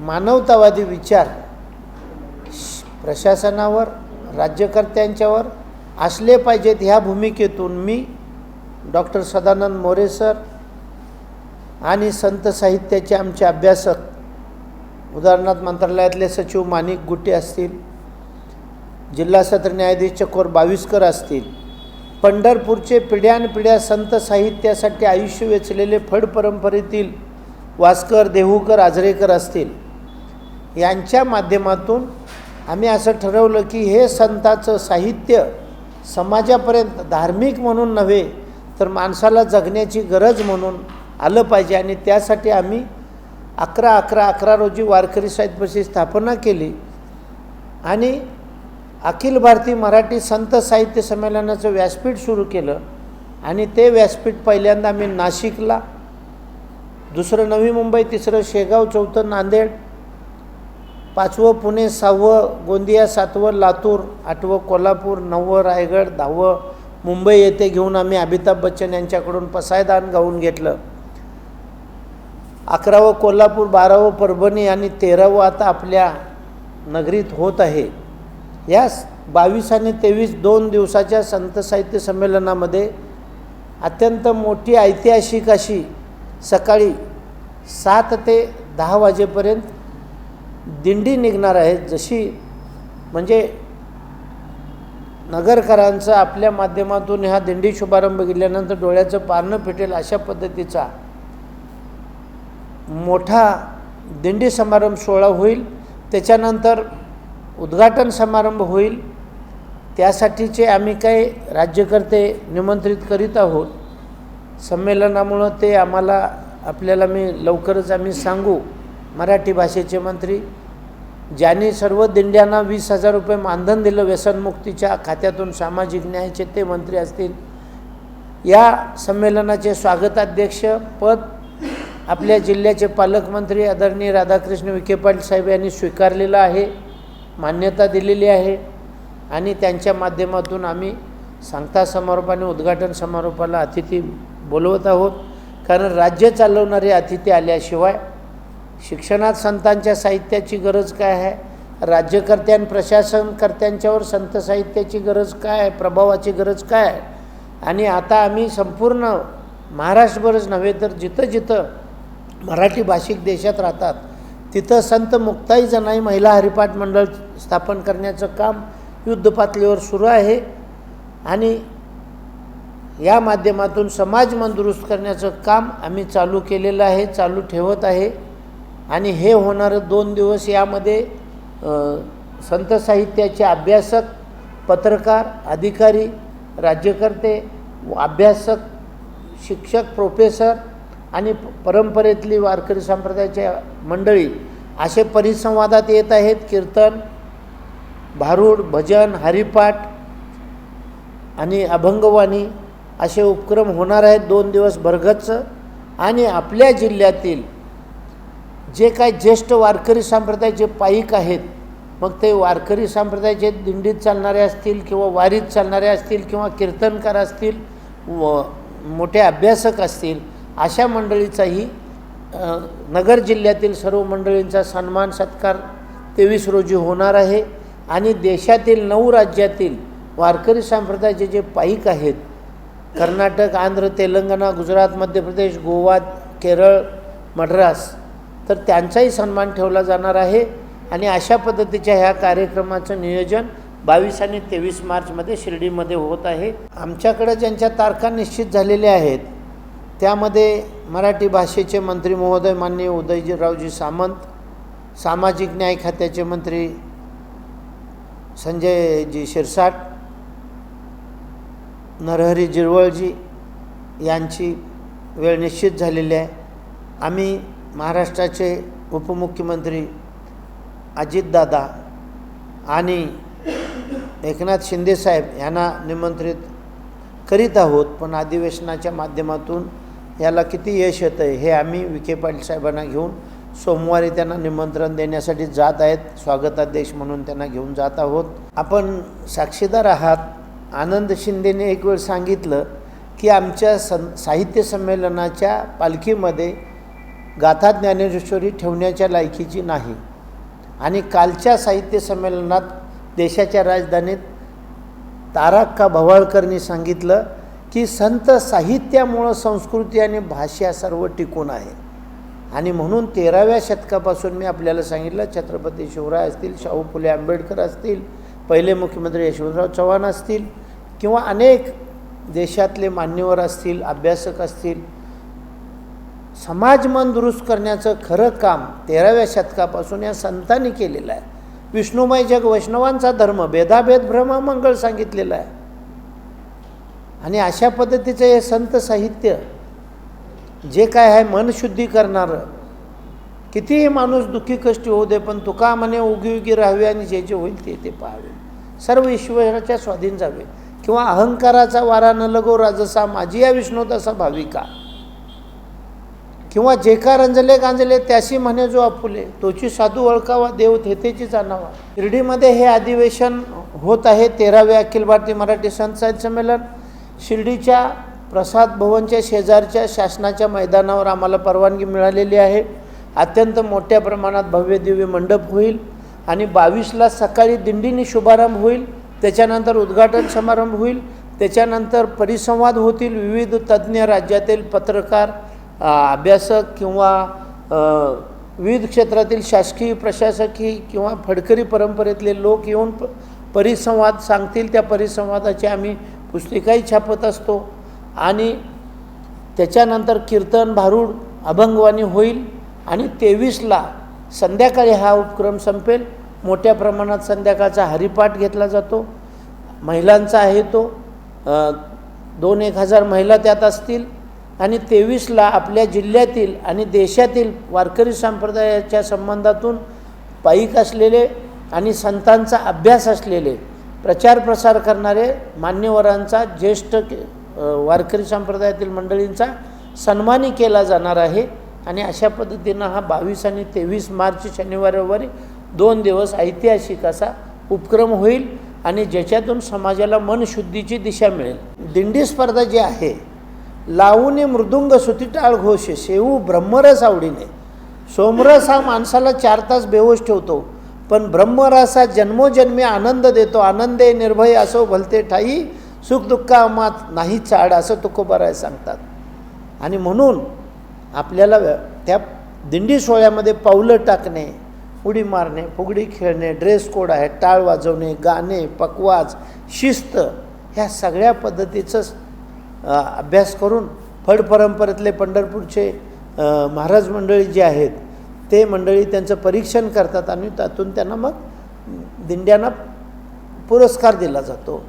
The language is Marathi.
मानवतावादी विचार श- प्रशासनावर राज्यकर्त्यांच्यावर असले पाहिजेत ह्या भूमिकेतून मी डॉक्टर सदानंद मोरे सर आणि संत साहित्याचे आमचे अभ्यासक उदाहरणार्थ मंत्रालयातले सचिव माणिक गुट्टे असतील जिल्हा सत्र न्यायाधीश चकोर बाविस्कर असतील पंढरपूरचे पिढ्यानपिढ्या संत साहित्यासाठी आयुष्य वेचलेले फड परंपरेतील वास्कर देहूकर आजरेकर असतील यांच्या माध्यमातून आम्ही असं ठरवलं की हे संताचं साहित्य समाजापर्यंत धार्मिक म्हणून नव्हे तर माणसाला जगण्याची गरज म्हणून आलं पाहिजे. आणि त्यासाठी आम्ही अकरा अकरा अकरा रोजी वारकरी साहित्य परिषद स्थापना केली. आणि अखिल भारतीय मराठी संत साहित्य संमेलनाचं व्यासपीठ सुरू केलं. आणि ते व्यासपीठ पहिल्यांदा आम्ही नाशिकला दुसरं नवी मुंबई तिसरं शेगाव चौथं नांदेड पाचवं पुणे सहावं गोंदिया सातवं लातूर आठवं कोल्हापूर नववं रायगड दहावं मुंबई येथे घेऊन आम्ही अमिताभ बच्चन यांच्याकडून पसायदान गाऊन घेतलं. अकरावं कोल्हापूर बारावं परभणी आणि तेरावं आता आपल्या नगरीत होत आहे. या बावीस आणि तेवीस दोन दिवसाच्या संत साहित्य संमेलनामध्ये अत्यंत मोठी ऐतिहासिक अशी सकाळी सात ते दहा वाजेपर्यंत दिंडी निघणार आहे जशी म्हणजे नगरकरांचा आपल्या माध्यमातून ह्या दिंडी शुभारंभ केल्यानंतर डोळ्याचं पारणं फिटेल अशा पद्धतीचा मोठा दिंडी समारंभ सोहळा होईल. त्याच्यानंतर उद्घाटन समारंभ होईल. त्यासाठीचे आम्ही काही राज्यकर्ते निमंत्रित करीत आहोत. संमेलनामुळं ते आम्हाला आपल्याला मी लवकरच आम्ही सांगू. मराठी भाषेचे मंत्री ज्यांनी सर्व दिंड्यांना वीस हजार रुपये मानधन दिलं व्यसनमुक्तीच्या खात्यातून सामाजिक न्यायाचे ते मंत्री असतील. या संमेलनाचे स्वागताध्यक्ष पद आपल्या जिल्ह्याचे पालकमंत्री आदरणीय राधाकृष्ण विखे पाटील साहेब यांनी स्वीकारलेलं आहे मान्यता दिलेली आहे आणि त्यांच्या माध्यमातून आम्ही सांगता समारोप आणि उद्घाटन समारोपाला अतिथी बोलवत आहोत. कारण राज्य चालवणारे अतिथी आल्याशिवाय शिक्षणात संतांच्या साहित्याची गरज काय आहे? राज्यकर्त्यां प्रशासनकर्त्यांच्यावर संत साहित्याची गरज काय आहे? प्रभावाची गरज काय आहे? आणि आता आम्ही संपूर्ण महाराष्ट्रभरच नव्हे तर जिथं जिथं मराठी भाषिक देशात राहतात तिथं संत मुक्ताई जनाई महिला हरिपाठ मंडळ स्थापन करण्याचं काम युद्धपातळीवर सुरू आहे. आणि या माध्यमातून समाज मन दुरुस्त करण्याचं काम आम्ही चालू केलेलं आहे चालू ठेवत आहे. आणि हे होणारं दोन दिवस यामध्ये संत साहित्याचे अभ्यासक पत्रकार अधिकारी राज्यकर्ते व अभ्यासक शिक्षक प्रोफेसर आणि परंपरेतली वारकरी संप्रदायाच्या मंडळी असे परिसंवादात येत आहेत. कीर्तन भारूड भजन हरिपाठ आणि अभंगवाणी असे उपक्रम होणार आहेत. दोन दिवस भरगच्च आणि आपल्या जिल्ह्यातील जे काय ज्येष्ठ वारकरी संप्रदायाचे पायिक आहेत मग ते वारकरी संप्रदायाचे दिंडीत चालणारे असतील किंवा वारीत चालणारे असतील किंवा कीर्तनकार असतील व मोठे अभ्यासक असतील अशा मंडळीचाही नगर जिल्ह्यातील सर्व मंडळींचा सन्मान सत्कार तेवीस रोजी होणार आहे. आणि देशातील नऊ राज्यातील वारकरी संप्रदायाचे जे पाईक आहेत कर्नाटक आंध्र तेलंगणा गुजरात मध्य प्रदेश गोवा केरळ मद्रास तर त्यांचाही सन्मान ठेवला जाणार आहे. आणि अशा पद्धतीच्या ह्या कार्यक्रमाचं नियोजन बावीस आणि तेवीस मार्चमध्ये शिर्डीमध्ये होत आहे. आमच्याकडे ज्यांच्या तारखा निश्चित झालेल्या आहेत त्यामध्ये मराठी भाषेचे मंत्री महोदय माननीय उदयजीरावजी सामंत सामाजिक न्याय खात्याचे मंत्री संजयजी शिरसाट नरहरी जिरवळजी यांची वेळ निश्चित झालेली आहे. आम्ही महाराष्ट्राचे उपमुख्यमंत्री अजितदादा आणि एकनाथ शिंदेसाहेब यांना निमंत्रित करीत आहोत. पण अधिवेशनाच्या माध्यमातून याला किती यश येतं आहे हे आम्ही विखे पाटील साहेबांना घेऊन सोमवारी त्यांना निमंत्रण देण्यासाठी जात आहेत. स्वागताध्यक्ष म्हणून त्यांना घेऊन जात आहोत. आपण साक्षीदार आहात. आनंद शिंदेने एक वेळ सांगितलं की आमच्या सं साहित्य संमेलनाच्या पालखीमध्ये गाथा ज्ञानेश्वरी ठेवण्याच्या लायकीची नाही. आणि कालच्या साहित्य संमेलनात देशाच्या राजधानीत तारक्का भवाळकरनी सांगितलं की संत साहित्यामुळं संस्कृती आणि भाषा सर्व टिकून आहे. आणि म्हणून तेराव्या शतकापासून मी आपल्याला सांगितलं छत्रपती शिवराय असतील शाहू फुले आंबेडकर असतील पहिले मुख्यमंत्री यशवंतराव चव्हाण असतील किंवा अनेक देशातले मान्यवर असतील अभ्यासक असतील समाज मन दुरुस्त करण्याचं खरं काम तेराव्या शतकापासून या संतांनी केलेलं आहे. विष्णुमय जग वैष्णवांचा धर्म भेदाभेद भ्रम मंगळ सांगितलेला आहे. आणि अशा पद्धतीचं हे संत साहित्य जे काय आहे मन शुद्धी करणारं कितीही माणूस दुःखी कष्टी होऊ दे पण तुका म्हणे उगी उगी राहावी आणि जे जे होईल ते ते पाहावे. सर्व ईश्वराच्या स्वाधीन जावे. किंवा अहंकाराचा वारा न लगो राजसा माझी या विष्णू तसा भाविका. किंवा जे का रंजले गांजले त्याशी म्हणे जो आपुले तोची साधू ओळखावा देव थेतेची जाणावा. शिर्डीमध्ये हे अधिवेशन होत आहे तेरावे अखिल भारतीय मराठी संत साहित्य संमेलन. शिर्डीच्या प्रसाद भवनच्या शेजारच्या शासनाच्या मैदानावर आम्हाला परवानगी मिळालेली आहे. अत्यंत मोठ्या प्रमाणात भव्य दिव्य मंडप होईल आणि बावीसला सकाळी दिंडीने शुभारंभ होईल. त्याच्यानंतर उद्घाटन समारंभ होईल. त्याच्यानंतर परिसंवाद होतील. विविध तज्ज्ञ राज्यातील पत्रकार अभ्यासक किंवा विविध क्षेत्रातील शासकीय प्रशासकीय किंवा फडकरी परंपरेतले लोक येऊन प परिसंवाद सांगतील त्या परिसंवादाची आम्ही पुस्तिकाही छापत असतो. आणि त्याच्यानंतर कीर्तन भारूड अभंगवाणी होईल आणि तेवीसला संध्याकाळी हा उपक्रम संपेल. मोठ्या प्रमाणात संध्याकाळचा हरिपाठ घेतला जातो. महिलांचा आहे तो. दोन एक हजार महिला त्यात असतील. आणि तेवीसला आपल्या जिल्ह्यातील आणि देशातील वारकरी संप्रदायाच्या संबंधातून पायिक असलेले आणि संतांचा अभ्यास असलेले प्रचार प्रसार करणारे मान्यवरांचा ज्येष्ठ वारकरी संप्रदायातील मंडळींचा सन्मानही केला जाणार आहे. आणि अशा पद्धतीनं हा बावीस आणि तेवीस मार्च शनिवार रविवारी दोन दिवस ऐतिहासिक असा उपक्रम होईल आणि ज्याच्यातून समाजाला मनशुद्धीची दिशा मिळेल. दिंडी स्पर्धा जी आहे लावूने मृदुंग सुतीटाळ घोष शेवू ब्रह्मरस आवडीने. सोमरस हा माणसाला चार तास बेहोश ठेवतो पण ब्रह्मरस हा जन्मोजन्मी आनंद देतो. आनंदे निर्भय असो भलते ठाई सुख नाही चाड असं तुकोबाराय सांगतात. आणि म्हणून आपल्याला त्या दिंडी सोहळ्यामध्ये पावलं टाकणे उडी मारणे फुगडी खेळणे ड्रेस कोड आहे टाळ वाजवणे गाणे पकवाज शिस्त ह्या सगळ्या पद्धतीचं अभ्यास करून फड परंपरेतले पंढरपूरचे महाराज मंडळी जे आहेत ते मंडळी त्यांचं परीक्षण करतात आणि त्यातून त्यांना मग दिंड्यांना पुरस्कार दिला जातो.